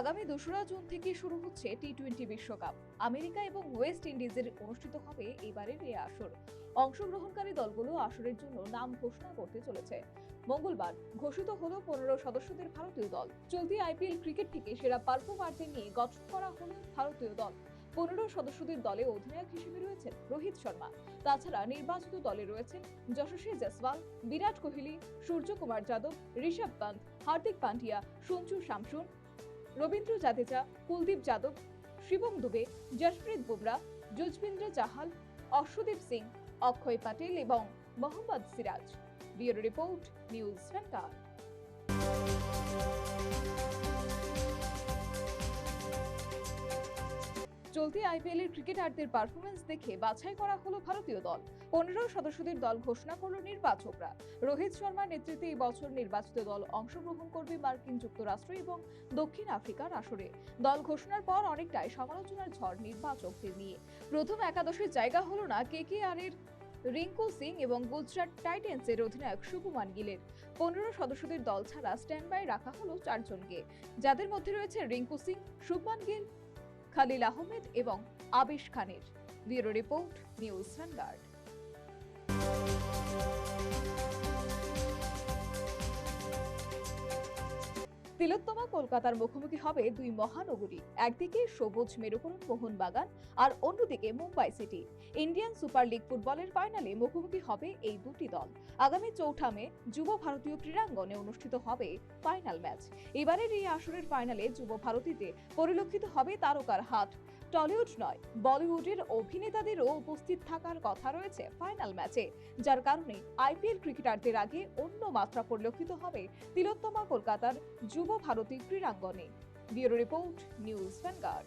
আগামী দোসরা জুন থেকে শুরু হচ্ছে টি টোয়েন্টি বিশ্বকাপ। আমেরিকা এবং ওয়েস্ট ইন্ডিজের অনুষ্ঠিত হবে এবারের এই আসর। অংশগ্রহণকারী দলগুলো আসরের জন্য নাম ঘোষণা করতে চলেছে। মঙ্গলবার ঘোষিত হলো পনেরো সদস্যদের ভারতীয় দল। চলতি আইপিএল ক্রিকেট থেকে সেরা পারফরমারদের নিয়ে গঠন করা হলো ভারতীয় দল। পনেরো সদস্যদের দলে অধিনায়ক হিসেবে রয়েছেন রোহিত শর্মা। তাছাড়া নির্বাচিত দলে রয়েছেন যশস্বী জয়সওয়াল, বিরাট কোহলি, সূর্যকুমার যাদব, ঋষভ পন্থ, হার্দিক পান্ডিয়া সঞ্জু শামসুন রবীন্দ্র জাদেজা, কুলদীপ যাদব, শিবম দুবে, যশপ্রীত বুমরা, যুজবিন্দ্র চাহাল অশ্বদীপ সিং, অক্ষয় পাটেল এবং Mohammad Siraj. Bureau report, news Vanguard চলতি আইপিএল এর ক্রিকেটারদের পারফরমেন্স দেখে বাছাই করা হলো ভারতীয় দল। পনেরো সদস্যদের দল ঘোষণা করল নির্বাচকরা। রোহিত শর্মার নেতৃত্বে এই বছর নির্বাচিত দল অংশগ্রহণ করবে মার্কিন যুক্তরাষ্ট্র এবং দক্ষিণ আফ্রিকার আসরে। দল ঘোষণার পর অনেকটাই সমালোচনার ঝড় নির্বাচকদের নিয়ে। প্রথম একাদশের জায়গা হলো না কে কে আর এর রিঙ্কু সিং এবং গুজরাট টাইটেন্সের অধিনায়ক শুভমান গিলের। পনেরো সদস্যদের দল ছাড়া স্ট্যান্ড বাই রাখা হলো চারজনকে। যাদের মধ্যে রয়েছে রিঙ্কু সিং শুভমান গিল খালিল আহমেদ এবং আবিশ খানের। Bureau report news Vanguard Tilottama কলকাতার মুখোমুখি হবে দুই মহানগরী, একদিকে সবুজ মেরুকরণ মোহনবাগান আর অন্যদিকে Mumbai City. Indian Super League ফুটবলের ফাইনালে মুখোমুখি হবে এই দুটি দল। আগামী চৌঠা মে যুব ভারতীয় ক্রীড়াঙ্গনে অনুষ্ঠিত হবে ফাইনাল ম্যাচ। এবারের এই আসরের ফাইনালে যুব ভারতীতে পরিলক্ষিত হবে তারকার হাট টলিউড নয়, বলিউডের অভিনেতাদেরও উপস্থিত থাকার কথা রয়েছে ফাইনাল ম্যাচে, যার কারণে আইপিএল ক্রিকেটারদের আগে অন্য মাত্রা পরিলক্ষিত হবে তিলোত্তমা কলকাতার Yuva Bharati ক্রীড়াঙ্গনে। Bureau report, news Vanguard.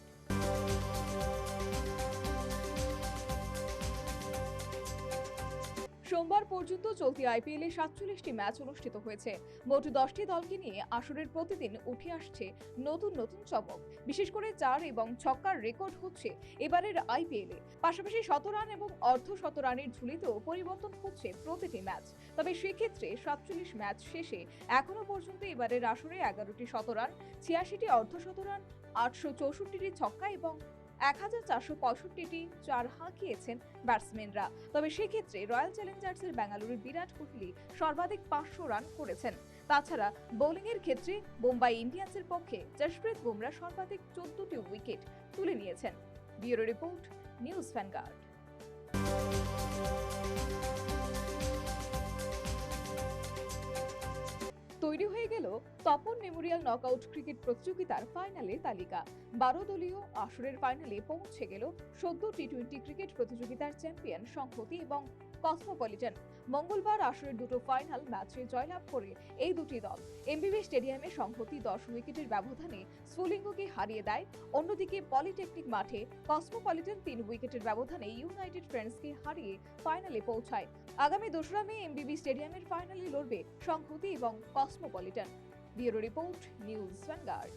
সোমবার পর্যন্ত চলতি আইপিএল সাতচল্লিশটি ম্যাচ অনুষ্ঠিত হয়েছে। মোট দশটি দলকে নিয়ে আসরের প্রতিদিন উঠে আসছে নতুন নতুন চমক। বিশেষ করে চার এবং ছক্কার রেকর্ড হচ্ছে এবারের আইপিএল। পাশাপাশি শত রান এবং অর্ধ শত রানের ঝুলিতেও পরিবর্তন হচ্ছে প্রতিটি ম্যাচ। তবে সেক্ষেত্রে সাতচল্লিশ ম্যাচ শেষে এখনও পর্যন্ত এবারের আসরে এগারোটি শত রান, ছিয়াশিটি অর্ধ শত রান, আটশো চৌষট্টিটি ছক্কা এবং এক হাজার চারশো পঁয়ষট্টিটি চার হাঁকিয়েছেন ব্যাটসম্যানরা। তবে সেক্ষেত্রে রয়্যাল চ্যালেঞ্জার্সের বেঙ্গালুরুর বিরাট কোহলি সর্বাধিক পাঁচশো রান করেছেন। তাছাড়া বোলিংয়ের ক্ষেত্রে বোম্বাই ইন্ডিয়ান্সের পক্ষে জশপ্রীত বুমরা সর্বাধিক চোদ্দটি উইকেট তুলে নিয়েছেন। Bureau report, news Vanguard. Tapan Memorial knockout cricket প্রতিযোগিতার ফাইনালের তালিকা। বারো দলীয় আসরের ফাইনালে পৌঁছে গেল সদ্য টি টোয়েন্টি ক্রিকেট প্রতিযোগিতার চ্যাম্পিয়ন সংহতি এবং কসমোপলিটন। মঙ্গলবার আসরের দুটো ফাইনাল ম্যাচে জয়লাভ করে এই দুটি দল। এমবিবি স্টেডিয়ামে সংহতি দশ উইকেটের ব্যবধানে স্ফুলিঙ্গকে হারিয়ে দেয়। অন্যদিকে পলিটেকনিক মাঠে কসমোপলিটন তিন উইকেটের ব্যবধানে ইউনাইটেড ফ্রেন্ডসকে হারিয়ে ফাইনালে পৌঁছায়। আগামী দোসরা মে এমবিবি স্টেডিয়ামের ফাইনালে লড়বে সংহতি এবং Cosmopolitan. Bureau report news Vanguard.